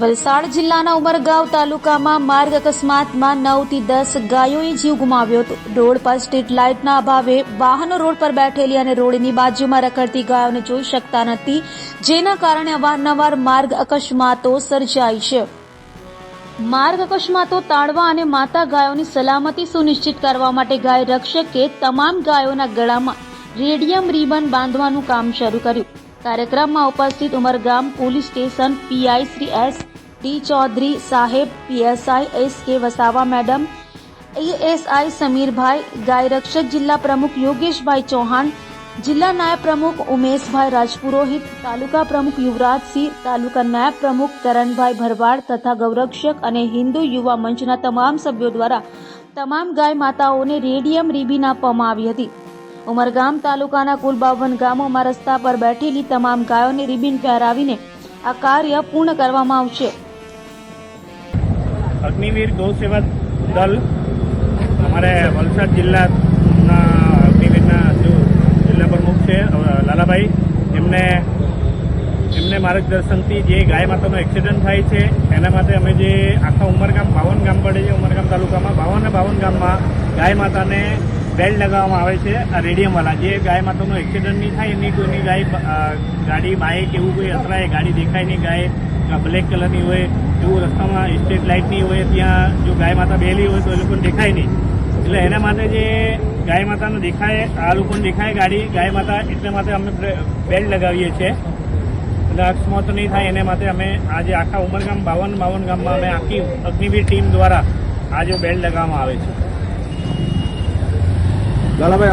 વલસાડ જિલ્લાના ઉમરગાંવ તાલુકામાં માર્ગ અકસ્માતમાં નવથી દસ ગાયોએ જીવ ગુમાવ્યો હતો. રોડ પર સ્ટ્રીટ લાઇટના અભાવે વાહનો રોડ પર બેઠેલી અને રોડની બાજુમાં રખડતી ગાયોને જોઈ શકતા નથી, જેના કારણે અવારનવાર માર્ગ અકસ્માતો સર્જાય છે. માર્ગ અકસ્માતો ટાળવા અને માતા ગાયોની સલામતી સુનિશ્ચિત કરવા માટે ગાય રક્ષકે તમામ ગાયોના ગળામાં રેડિયમ રિબન બાંધવાનું કામ શરૂ કર્યું. કાર્યક્રમમાં ઉપસ્થિત Umargam police station PI Shri S D Chaudhary સાહેબ, PSI S K Vasava madam, ASI Samirbhai, ગાયરક્ષક જિલ્લા પ્રમુખ યોગેશભાઈ ચૌહાણ, જિલ્લા નાયબ પ્રમુખ ઉમેશભાઈ રાજપુરોહિત, તાલુકા પ્રમુખ યુવરાજસિંહ તાલુકા નાયબ પ્રમુખ કરણભાઈ ભરવાડ તથા ગૌરક્ષક અને હિન્દુ યુવા મંચના તમામ સભ્યો દ્વારા તમામ ગાય માતાઓને રેડિયમ રીબીન આપવામાં આવી હતી. ઉમરગામ તાલુકાના કુલ બાવન ગામોમાં રસ્તા પર બેઠેલી તમામ ગાયોને રિબીન પહેરાવીને આ કાર્ય પૂર્ણ કરવામાં આવશે. અગ્નિવીર ગૌ સેવા દલ અમારે વલસાડ જિલ્લાના અગ્નિવીરના જો જિલ્લા પ્રમુખ છે લાલાભાઈ. એમને એમને માર્ગદર્શનથી જે ગાય માતાનો એક્સિડન્ટ થાય છે, એના માટે અમે જે આખા ઉમરગામ બાવન ગામ પડે છે ઉમરગામ તાલુકામાં બાવન બાવન ગામમાં ગાય માતાને બેલ્ટ લગાવવામાં આવે છે આ રેડિયમવાળા. જે ગાય માતાનો એક્સિડન્ટ નહીં થાય એની કોઈની ગાય ગાડી બાઇક એવું કોઈ અથડાય, ગાડી દેખાય નહીં ગાય બ્લેક કલરની હોય, એવું રસ્તામાં સ્ટ્રીટ લાઇટની હોય, ત્યાં જો ગાય માતા બેલી હોય તો એ લોકોને દેખાય નહીં. એટલે એના માટે જે ગાય માતાને દેખાય, આ લોકોને દેખાય ગાડી, ગાય માતા એટલા માટે અમે બેલ્ટ લગાવીએ છીએ. એટલે અકસ્માત નહીં થાય, એને માટે અમે આજે આખા ઉમરગામ, બાવન બાવન ગામમાં અમે આખી અગ્નિવીર ટીમ દ્વારા આ જો બેલ્ટ લગાવવામાં આવે છે. લાલાભાઈ